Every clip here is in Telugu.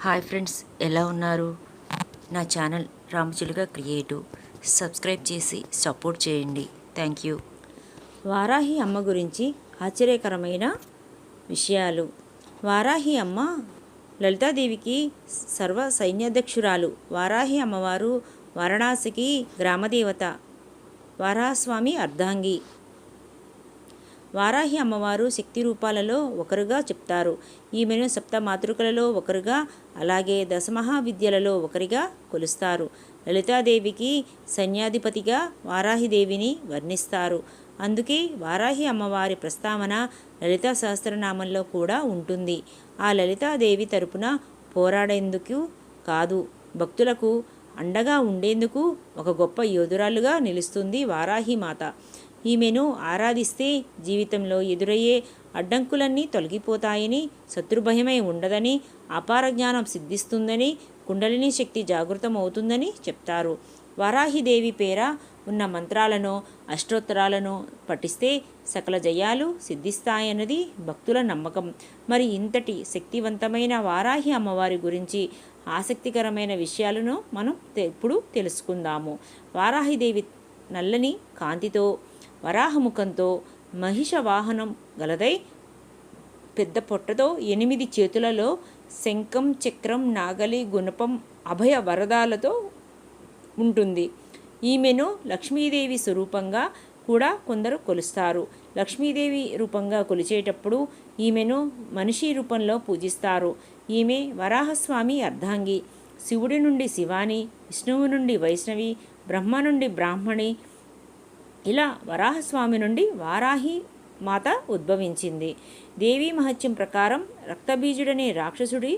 హాయ్ ఫ్రెండ్స్ ఎలా ఉన్నారు? నా ఛానల్ రామచిలుక క్రియేటివ్. సబ్స్క్రైబ్ చేసి సపోర్ట్ చేయండి. Thank you. వారాహి అమ్మ గురించి ఆశ్చర్యకరమైన విషయాలు. వారాహి అమ్మ లలితాదేవికి సర్వ సైన్యాధ్యక్షురాలు. వారాహి అమ్మవారు వారణాసికి గ్రామదేవత. వారాహస్వామి అర్ధాంగి. వారాహి అమ్మవారు శక్తి రూపాలలో ఒకరుగా చెప్తారు. ఈమెను సప్త మాతృకలలో ఒకరుగా అలాగే దశమహావిద్యలలో ఒకరిగా కొలుస్తారు. లలితాదేవికి సైన్యాధిపతిగా వారాహిదేవిని వర్ణిస్తారు. అందుకే వారాహి అమ్మవారి ప్రస్తావన లలితా సహస్రనామంలో కూడా ఉంటుంది. ఆ లలితాదేవి తరపున పోరాడేందుకు కాదు భక్తులకు అండగా ఉండేందుకు ఒక గొప్ప యోధురాలుగా నిలుస్తుంది వారాహి మాత. ఈమెను ఆరాధిస్తే జీవితంలో ఎదురయ్యే అడ్డంకులన్నీ తొలగిపోతాయని శత్రుభయమై ఉండదని అపార జ్ఞానం సిద్ధిస్తుందని కుండలిని శక్తి జాగృతమవుతుందని చెప్తారు. వారాహిదేవి పేర ఉన్న మంత్రాలను అష్టోత్తరాలను పఠిస్తే సకల జయాలు సిద్ధిస్తాయన్నది భక్తుల నమ్మకం. మరి ఇంతటి శక్తివంతమైన వారాహి అమ్మవారి గురించి ఆసక్తికరమైన విషయాలను మనం ఇప్పుడు తెలుసుకుందాము. వారాహిదేవి నల్లని కాంతితో వరాహముఖంతో మహిష వాహనం గలదై పెద్ద పొట్టతో ఎనిమిది చేతులలో శంఖం చక్రం నాగలి గుణపం అభయ వరదాలతో ఉంటుంది. ఈమెను లక్ష్మీదేవి స్వరూపంగా కూడా కొందరు కొలుస్తారు. లక్ష్మీదేవి రూపంగా కొలిచేటప్పుడు ఈమెను మనిషి రూపంలో పూజిస్తారు. ఈమె వరాహస్వామి అర్ధాంగి. శివుడి నుండి శివాని విష్ణువు నుండి వైష్ణవి బ్రహ్మ నుండి బ్రాహ్మణి ఇలా వరాహస్వామి నుండి వారాహి మాత ఉద్భవించింది. దేవీ మహత్యం ప్రకారం రక్తబీజుడనే రాక్షసుడి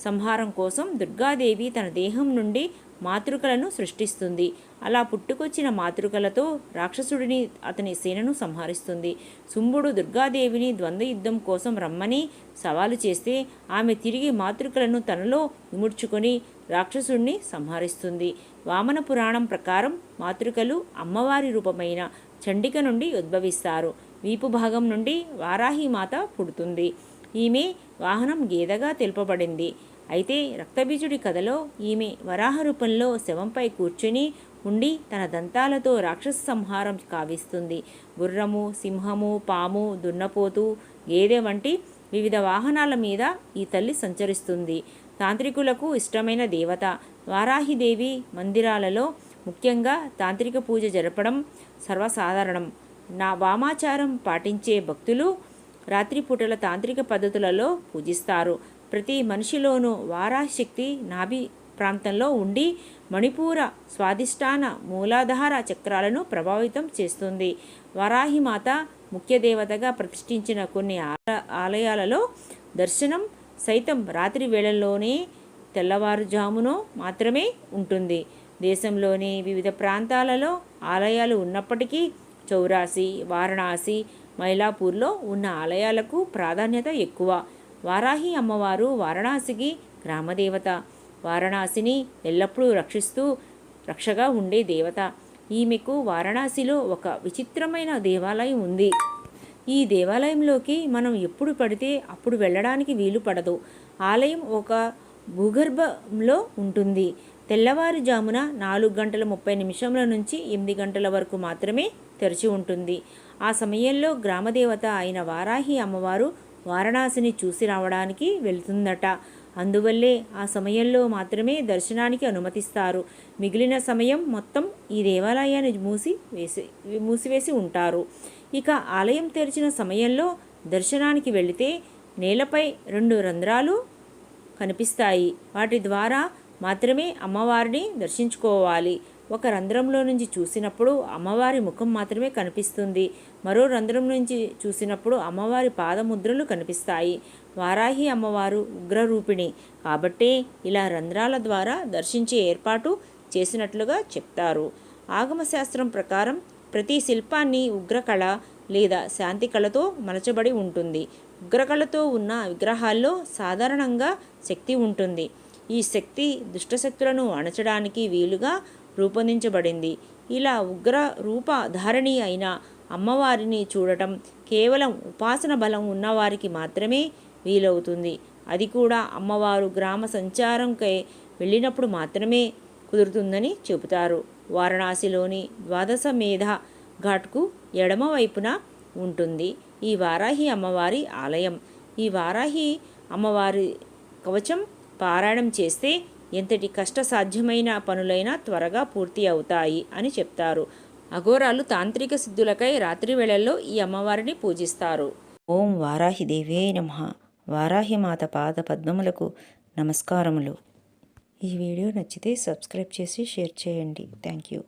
సంహారం కోసం దుర్గాదేవి తన దేహం నుండి మాతృకలను సృష్టిస్తుంది. అలా పుట్టుకొచ్చిన మాతృకలతో రాక్షసుడిని అతని సేనను సంహరిస్తుంది. శుంభుడు దుర్గాదేవిని ద్వంద్వ యుద్ధం కోసం రమ్మని సవాలు చేస్తే ఆమె తిరిగి మాతృకలను తనలో ఇముడ్చుకొని రాక్షసుడిని సంహరిస్తుంది. వామన పురాణం ప్రకారం మాతృకలు అమ్మవారి రూపమైన చండిక నుండి ఉద్భవిస్తారు. వీపు భాగం నుండి వారాహి మాత పుడుతుంది. ఈమె వాహనం గేదగా తెలుపబడింది. అయితే రక్తబీజుడి కథలో ఈమె వరాహ రూపంలో శవంపై కూర్చుని ఉండి తన దంతాలతో రాక్షస సంహారం కావిస్తుంది. గుర్రము సింహము పాము దున్నపోతు గేదె వంటి వివిధ వాహనాల మీద ఈ తల్లి సంచరిస్తుంది. తాంత్రికులకు ఇష్టమైన దేవత. వారాహిదేవి మందిరాలలో ముఖ్యంగా తాంత్రిక పూజ జరపడం సర్వసాధారణం. నా వామాచారం పాటించే భక్తులు రాత్రిపూటల తాంత్రిక పద్ధతులలో పూజిస్తారు. ప్రతి మనిషిలోనూ వారాశక్తి నాభి ప్రాంతంలో ఉండి మణిపూర స్వాదిష్టాన మూలాధార చక్రాలను ప్రభావితం చేస్తుంది. వరాహి మాత ముఖ్య దేవతగా ప్రతిష్ఠించిన కొన్ని ఆల- ఆలయాలలో దర్శనం సైతం రాత్రి వేళల్లోనే తెల్లవారుజామునో మాత్రమే ఉంటుంది. దేశంలోని వివిధ ప్రాంతాలలో ఆలయాలు ఉన్నప్పటికీ చౌరాసి వారణాసి మైలాపూర్లో ఉన్న ఆలయాలకు ప్రాధాన్యత ఎక్కువ. వారాహి అమ్మవారు వారణాసికి గ్రామదేవత. వారణాసిని ఎల్లప్పుడూ రక్షిస్తూ రక్షగా ఉండే దేవత. ఈమెకు వారణాసిలో ఒక విచిత్రమైన దేవాలయం ఉంది. ఈ దేవాలయంలోకి మనం ఎప్పుడు పడితే అప్పుడు వెళ్ళడానికి వీలు పడదు. ఆలయం ఒక భూగర్భంలో ఉంటుంది. తెల్లవారుజామున నాలుగు గంటల ముప్పై నిమిషముల నుంచి ఎనిమిది గంటల వరకు మాత్రమే తెరిచి ఉంటుంది. ఆ సమయంలో గ్రామదేవత అయిన వారాహి అమ్మవారు వారణాసిని చూసి రావడానికి వెళ్తుందట. అందువల్లే ఆ సమయంలో మాత్రమే దర్శనానికి అనుమతిస్తారు. మిగిలిన సమయం మొత్తం ఈ దేవాలయాన్ని మూసి వేసి మూసివేసి ఉంటారు. ఇక ఆలయం తెరిచిన సమయంలో దర్శనానికి వెళితే నేలపై రెండు రంధ్రాలు కనిపిస్తాయి. వాటి ద్వారా మాత్రమే అమ్మవారిని దర్శించుకోవాలి. ఒక రంధ్రంలో నుంచి చూసినప్పుడు అమ్మవారి ముఖం మాత్రమే కనిపిస్తుంది. మరో రంధ్రం నుంచి చూసినప్పుడు అమ్మవారి పాదముద్రలు కనిపిస్తాయి. వారాహి అమ్మవారు ఉగ్రరూపిణి. కాబట్టే ఇలా రంధ్రాల ద్వారా దర్శించే ఏర్పాటు చేసినట్లుగా చెప్తారు. ఆగమశాస్త్రం ప్రకారం ప్రతి శిల్పాన్ని ఉగ్రకళ లేదా శాంతి కళతో మలచబడి ఉంటుంది. ఉగ్రకళతో ఉన్న విగ్రహాల్లో సాధారణంగా శక్తి ఉంటుంది. ఈ శక్తి దుష్టశక్తులను అణచడానికి వీలుగా రూపొందించబడింది. ఇలా ఉగ్ర రూపధారిణి అయిన అమ్మవారిని చూడటం కేవలం ఉపాసన బలం ఉన్నవారికి మాత్రమే వీలవుతుంది. అది కూడా అమ్మవారు గ్రామ సంచారంకై వెళ్ళినప్పుడు మాత్రమే కుదురుతుందని చెబుతారు. వారణాసిలోని ద్వాదశ మేధ ఘాట్కు ఎడమ వైపున ఉంటుంది. ఈ వారాహి అమ్మవారి ఆలయం. ఈ వారాహి అమ్మవారి కవచం పారాయణం చేస్తే ఎంతటి కష్టసాధ్యమైన పనులైనా త్వరగా పూర్తి అవుతాయి అని చెప్తారు. అఘోరాలు తాంత్రిక సిద్ధులకై రాత్రి వేళల్లో ఈ అమ్మవారిని పూజిస్తారు. ఓం వారాహిదేవే నమ. వారాహిమాత పాద పద్మములకు నమస్కారములు. ఈ వీడియో నచ్చితే సబ్స్క్రైబ్ చేసి షేర్ చేయండి. Thank you.